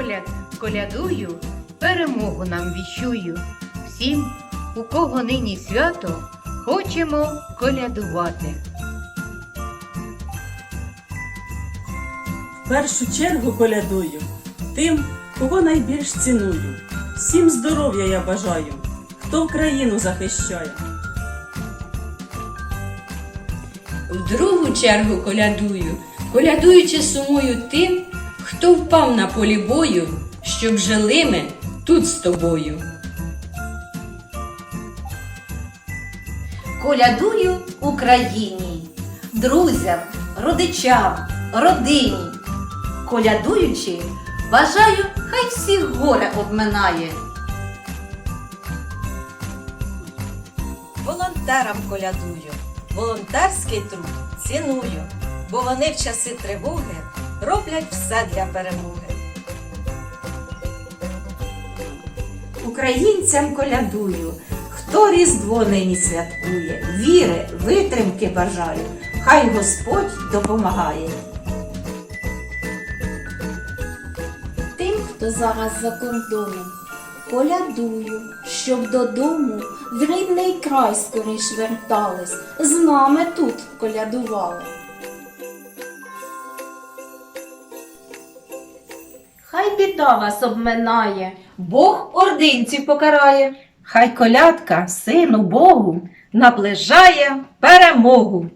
коляд, колядую, перемогу нам віщую. Всім, у кого нині свято, хочемо колядувати. В першу чергу колядую тим, кого найбільш ціную. Всім здоров'я я бажаю, хто Україну захищає. В другу чергу колядую, колядуючи сумую тим, хто впав на полі бою, щоб жили ми тут з тобою. Колядую Україні, друзям, родичам, родині. Колядуючи, бажаю, хай всіх горе обминає. Волонтерам колядую, волонтерський труд ціную, бо вони в часи тривоги роблять все для перемоги. Українцям колядую, хто Різдво нині святкує, віри, витримки бажаю, хай Господь допомагає. Тим, хто зараз за кордоном, колядую, щоб додому в рідний край скоріш вертались, з нами тут колядували. Хай біда вас обминає, Бог ординців покарає. Хай колядка сину Богу наближає перемогу.